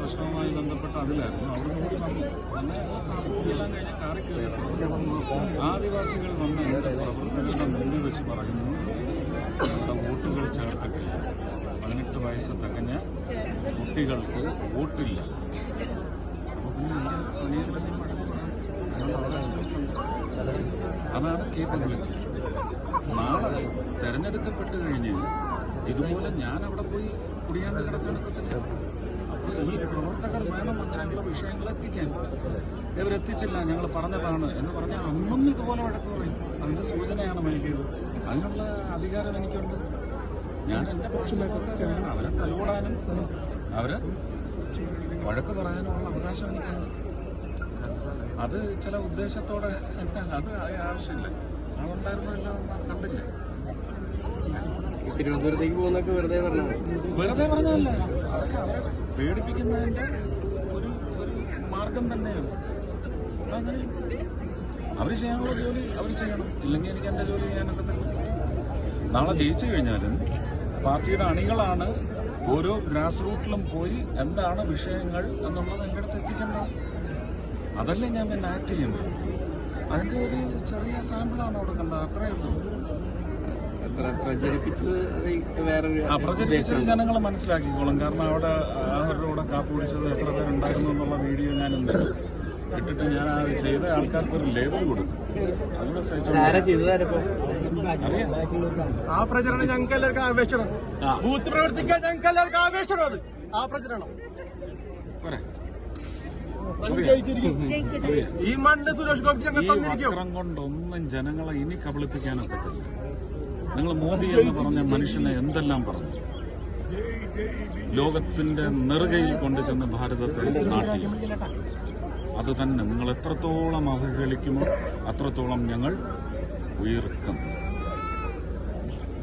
പ്രശ്നവുമായി ബന്ധപ്പെട്ട് അതിലായിരുന്നു. അവിടെ കൂടി വന്നു വന്ന് എല്ലാം കഴിഞ്ഞ് കാറി കയറി ആദിവാസികൾ വന്ന് എന്റെ പ്രവർത്തകരുടെ മുന്നിൽ വെച്ച് പറയുന്നു ഞങ്ങളുടെ വോട്ടുകൾ ചേർത്തിട്ടില്ല. പതിനെട്ട് വയസ്സ് തികഞ്ഞ കുട്ടികൾക്ക് വോട്ടില്ല. അതാണ് കേപ്പബിലിറ്റി. നാളെ തെരഞ്ഞെടുക്കപ്പെട്ട് കഴിഞ്ഞ് ഇതുപോലെ ഞാൻ അവിടെ പോയി കുടിയാണ്ട് കിടക്കാനൊക്കത്തില്ല അപ്പോൾ ഈ പ്രവർത്തകർ വേണം അങ്ങനെയുള്ള വിഷയങ്ങൾ എത്തിക്കാൻ. ഇവരെത്തിച്ചില്ല ഞങ്ങൾ പറഞ്ഞതാണ്. എന്ന് പറഞ്ഞാൽ അന്നും ഇതുപോലെ വഴക്ക് പറയും. അതിന്റെ സൂചനയാണ് നൽകിയത് അതിനുള്ള അധികാരം എനിക്കുണ്ട്. ഞാൻ എന്റെ പക്ഷം അവരെ തലോടാനും അവർ വഴക്ക് പറയാനുമുള്ള അവകാശം എനിക്കുണ്ട്. അത് ചില ഉദ്ദേശത്തോടെ അത് ആവശ്യമില്ല. അതുണ്ടായിരുന്നല്ലോ കണ്ടില്ലേ? തിരുവനന്തപുരത്തേക്ക് പോകുന്നൊക്കെ വെറുതെ പറഞ്ഞാൽ വെറുതെ പറഞ്ഞതല്ല. അതൊക്കെ അവരെ പേടിപ്പിക്കുന്നതിന്റെ ഒരു ഒരു മാർഗം തന്നെയാണ്. അവർ ചെയ്യാനുള്ള ജോലി അവർ ചെയ്യണം. ഇല്ലെങ്കിൽ എനിക്ക് എന്റെ ജോലി ചെയ്യാനൊക്കെ നാളെ ജയിച്ചു കഴിഞ്ഞാലും പാർട്ടിയുടെ അണികളാണ് ഓരോ ഗ്രാസ് റൂട്ടിലും പോയി എന്താണ് വിഷയങ്ങൾ എന്നുള്ളത് എന്റെ അടുത്ത് എത്തിക്കേണ്ട. അതല്ലേ ഞാൻ പിന്നെ ആക്ട് ചെയ്യുന്നത്. അതിന്റെ ഒരു ചെറിയ സാമ്പിളാണ് അവിടെ കണ്ടത്. അത്രയേ ഉള്ളൂ. പ്രചരിപ്പിച്ചത് ജനങ്ങൾ മനസ്സിലാക്കിക്കോളും. കാരണം അവിടെ അവരുടെ കൂടെ കാപ്പ് പിടിച്ചത് എത്ര പേരുണ്ടായിരുന്നു എന്നുള്ള വീഡിയോ ഞാൻ ഉണ്ട് ഇട്ടിട്ട് ഞാൻ അത് ചെയ്ത ആൾക്കാർക്ക് ഒരു ലേബൽ കൊടുക്കും ആ പ്രചരണം ഞങ്ങൾക്ക് എല്ലാവർക്കും ആവേശമാണ്. ബൂത്ത് പ്രവർത്തിക്കാൻ ഞങ്ങൾക്ക് എല്ലാവർക്കും ആവേശമാണ് അത്. ആ പ്രചരണം. പോരെ. ഈ മണ്ണ് സുരേഷ് ഗോപി ഞങ്ങൾ തന്നിരിക്കും. കൊണ്ടൊന്നും ജനങ്ങളെ ഇനി കബളിപ്പിക്കാനൊക്കത്തില്ല നിങ്ങൾ മോദി എന്ന് പറഞ്ഞ മനുഷ്യനെ എന്തെല്ലാം പറഞ്ഞു? ലോകത്തിന്റെ നെറുകയിൽ കൊണ്ടുചെന്ന് ഭാരതത്തെ നാട്ടി അത് തന്നെ നിങ്ങൾ എത്രത്തോളം അവഹേളിക്കുമോ അത്രത്തോളം ഞങ്ങൾ ഉയർക്കും.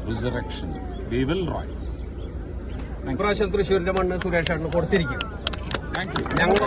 റിസറക്ഷൻ വി വിൽ റൈസ് ഇപ്രാവശ്യം തൃശ്ശൂരിന്റെ മണ്ണ് സുരേഷാണ് കൊടുത്തിരിക്കും. ഞങ്ങൾ